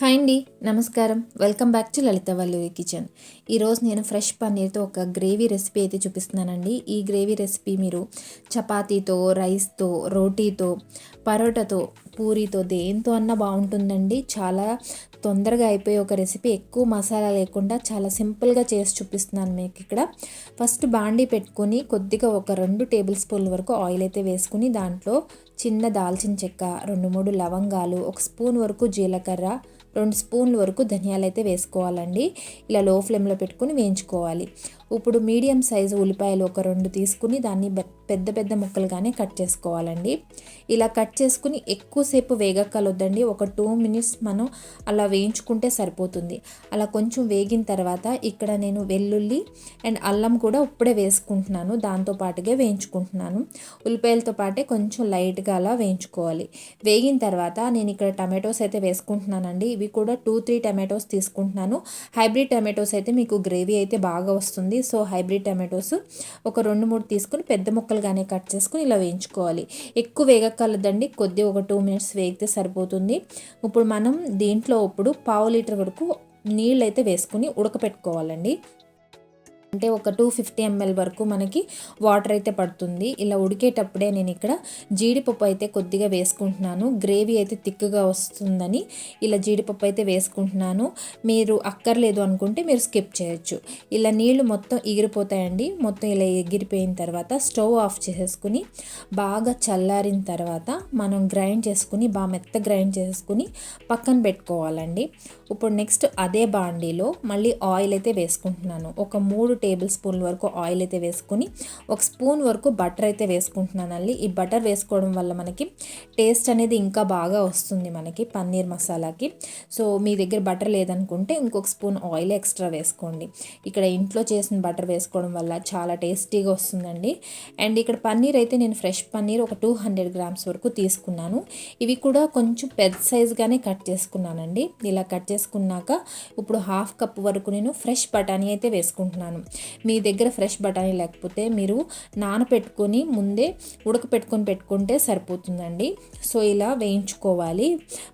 Hi అండి నమస్కారం. Welcome back to Lalitha Valluri kitchen. ఈరోజు నేను ఫ్రెష్ పన్నీర్తో ఒక గ్రేవీ రెసిపీ అయితే చూపిస్తున్నానండి. ఈ గ్రేవీ రెసిపీ మీరు చపాతీతో రైస్తో రోటీతో పరోటాతో పూరితో దేంతో అన్నా బాగుంటుందండి. చాలా తొందరగా అయిపోయే ఒక రెసిపీ. ఎక్కువ మసాలా లేకుండా చాలా సింపుల్గా చేసి చూపిస్తున్నాను మీకు ఇక్కడ. ఫస్ట్ బాండీ పెట్టుకొని కొద్దిగా ఒక రెండు టేబుల్ స్పూన్ల వరకు ఆయిల్ అయితే వేసుకుని దాంట్లో చిన్న దాల్చిన చెక్క రెండు మూడు లవంగాలు ఒక స్పూన్ వరకు జీలకర్ర రెండు స్పూన్ల వరకు ధనియాలు అయితే వేసుకోవాలండి. ఇలా లో ఫ్లేమ్లో పెట్టుకుని వేయించుకోవాలి. ఇప్పుడు మీడియం సైజు ఉల్లిపాయలు ఒక రెండు తీసుకుని దాన్ని పెద్ద పెద్ద ముక్కలుగానే కట్ చేసుకోవాలండి. ఇలా కట్ చేసుకుని ఎక్కువసేపు వేగక్కలొద్దండి. ఒక టూ మినిట్స్ మనం అలా వేయించుకుంటే సరిపోతుంది. అలా కొంచెం వేగిన తర్వాత ఇక్కడ నేను వెల్లుల్లి అండ్ అల్లం కూడా ఇప్పుడే వేసుకుంటున్నాను. దాంతో పాటుగా వేయించుకుంటున్నాను. ఉల్లిపాయలతో పాటే కొంచెం లైట్గా అలా వేయించుకోవాలి. వేగిన తర్వాత నేను ఇక్కడ టమాటోస్ అయితే వేసుకుంటున్నానండి. ఇవి కూడా టూ త్రీ టమాటోస్ తీసుకుంటున్నాను. హైబ్రిడ్ టమాటోస్ అయితే మీకు గ్రేవీ అయితే బాగా వస్తుంది. సో హైబ్రిడ్ టమాటోస్ ఒక రెండు మూడు తీసుకుని పెద్ద ముక్కలుగానే కట్ చేసుకుని ఇలా వేయించుకోవాలి. ఎక్కువ వేగక్కలదండి కొద్ది ఒక టూ మినిట్స్ వేగితే సరిపోతుంది. ఇప్పుడు మనం దీంట్లో ఇప్పుడు పావు లీటర్ వరకు నీళ్ళు అయితే వేసుకుని ఉడకపెట్టుకోవాలండి. అంటే ఒక టూ ఫిఫ్టీ ఎంఎల్ వరకు మనకి వాటర్ అయితే పడుతుంది. ఇలా ఉడికేటప్పుడే నేను ఇక్కడ జీడిపప్పు అయితే కొద్దిగా వేసుకుంటున్నాను. గ్రేవీ అయితే థిక్గా వస్తుందని ఇలా జీడిపప్పు అయితే వేసుకుంటున్నాను. మీరు అక్కర్లేదు అనుకుంటే మీరు స్కిప్ చేయొచ్చు. ఇలా నీళ్ళు మొత్తం ఎగిరిపోతాయండి. మొత్తం ఇలా ఎగిరిపోయిన తర్వాత స్టవ్ ఆఫ్ చేసేసుకుని బాగా చల్లారిన తర్వాత మనం గ్రైండ్ చేసుకుని బాగా మెత్త గ్రైండ్ చేసుకుని పక్కన పెట్టుకోవాలండి. ఇప్పుడు నెక్స్ట్ అదే బాండీలో మళ్ళీ ఆయిల్ అయితే వేసుకుంటున్నాను. ఒక మూడు టేబుల్ స్పూన్ల వరకు ఆయిల్ అయితే వేసుకుని ఒక స్పూన్ వరకు బటర్ అయితే వేసుకుంటున్నానండి. ఈ బటర్ వేసుకోవడం వల్ల మనకి టేస్ట్ అనేది ఇంకా బాగా వస్తుంది మనకి పన్నీర్ మసాలాకి. సో మీ దగ్గర బటర్ లేదనుకుంటే ఇంకొక స్పూన్ ఆయిల్ ఎక్స్ట్రా వేసుకోండి. ఇక్కడ ఇంట్లో చేసిన బటర్ వేసుకోవడం వల్ల చాలా టేస్టీగా వస్తుందండి. అండ్ ఇక్కడ పన్నీర్ అయితే నేను ఫ్రెష్ పన్నీర్ ఒక టూ హండ్రెడ్ గ్రామ్స్ వరకు తీసుకున్నాను. ఇవి కూడా కొంచెం పెద్ద సైజ్గానే కట్ చేసుకున్నానండి. ఇలా కట్ చేసుకున్నాక ఇప్పుడు హాఫ్ కప్ వరకు నేను ఫ్రెష్ బఠానీ అయితే వేసుకుంటున్నాను. మీ దగ్గర ఫ్రెష్ బఠానీ లేకపోతే మీరు నానపెట్టుకొని ముందే ఉడకపెట్టుకొని పెట్టుకుంటే సరిపోతుందండి. సో ఇలా వేయించుకోవాలి.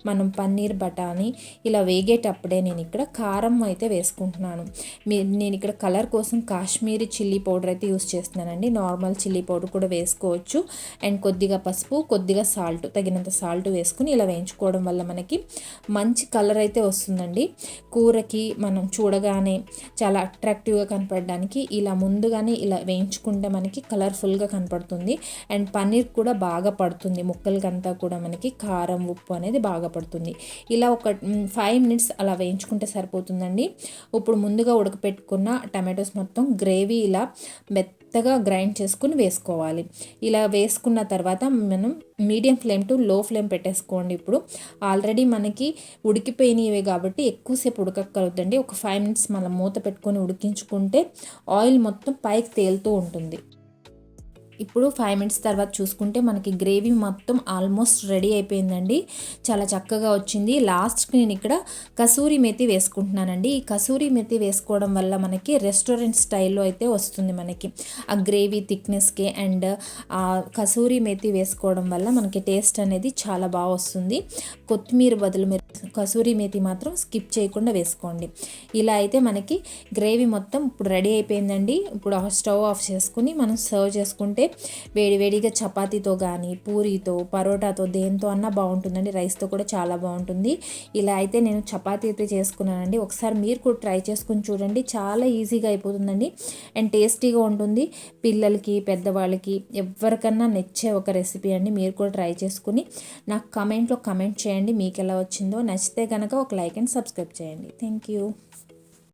మనం పన్నీర్ బఠానీ ఇలా వేగేటప్పుడే నేను ఇక్కడ కారం అయితే వేసుకుంటున్నాను. మీ నేను ఇక్కడ కలర్ కోసం కాశ్మీరీ చిల్లీ పౌడర్ అయితే యూస్ చేస్తున్నానండి. నార్మల్ చిల్లీ పౌడర్ కూడా వేసుకోవచ్చు. అండ్ కొద్దిగా పసుపు కొద్దిగా సాల్ట్ తగినంత సాల్ట్ వేసుకుని ఇలా వేయించుకోవడం వల్ల మనకి మంచి కలర్ అయితే వస్తుందండి. కూరకి మనం చూడగానే చాలా అట్రాక్టివ్గా కనపడడానికి ఇలా ముందుగానే ఇలా వేయించుకుంటే మనకి కలర్ఫుల్గా కనపడుతుంది. అండ్ పన్నీర్ కూడా బాగా పడుతుంది. ముక్కలకంతా కూడా మనకి కారం ఉప్పు అనేది బాగా పడుతుంది. ఇలా ఒక ఫైవ్ మినిట్స్ అలా వేయించుకుంటే సరిపోతుందండి. ఇప్పుడు ముందుగా ఉడకపెట్టుకున్న టమాటోస్ మొత్తం గ్రేవీ ఇలా మెత్తగా గ్రైండ్ చేసుకుని వేసుకోవాలి. ఇలా వేసుకున్న తర్వాత మనం medium flame to low flame పెట్టేసుకోండి. ఇప్పుడు ఆల్రెడీ మనకి ఉడికిపోయినవి కాబట్టి ఎక్కువసేపు ఉడకక్కలుద్దండి ఒక ఫైవ్ మినిట్స్ మనం మూత పెట్టుకొని ఉడికించుకుంటే ఆయిల్ మొత్తం పైకి తేలుతూ ఉంటుంది. ఇప్పుడు ఫైవ్ మినిట్స్ తర్వాత చూసుకుంటే మనకి గ్రేవీ మొత్తం ఆల్మోస్ట్ రెడీ అయిపోయిందండి. చాలా చక్కగా వచ్చింది. లాస్ట్కి నేను ఇక్కడ కసూరి మెతి వేసుకుంటున్నానండి. ఈ కసూరి మెతి వేసుకోవడం వల్ల మనకి రెస్టారెంట్ స్టైల్లో అయితే వస్తుంది మనకి. ఆ గ్రేవీ థిక్నెస్కి అండ్ ఆ కసూరి మెతి వేసుకోవడం వల్ల మనకి టేస్ట్ అనేది చాలా బాగా వస్తుంది. కొత్తిమీర బదులు మీరు కసూరి మేతి మాత్రం స్కిప్ చేయకుండా వేసుకోండి. ఇలా అయితే మనకి గ్రేవీ మొత్తం ఇప్పుడు రెడీ అయిపోయిందండి. ఇప్పుడు స్టవ్ ఆఫ్ చేసుకుని మనం సర్వ్ చేసుకుంటే వేడివేడిగా చపాతీతో కానీ పూరితో పరోటాతో దేంతో అన్నా బాగుంటుందండి. రైస్తో కూడా చాలా బాగుంటుంది. ఇలా అయితే నేను చపాతీ అయితే చేసుకున్నానండి. ఒకసారి మీరు కూడా ట్రై చేసుకుని చూడండి. చాలా ఈజీగా అయిపోతుందండి. అండ్ టేస్టీగా ఉంటుంది. పిల్లలకి పెద్దవాళ్ళకి ఎవరికన్నా నచ్చే ఒక రెసిపీ అండి. మీరు కూడా ట్రై చేసుకుని నాకు కమెంట్లో కమెంట్ చేయండి. మీకు ఎలా వచ్చిందో నచ్చితే కనుక ఒక లైక్ అండ్ సబ్స్క్రైబ్ చేయండి. Thank you.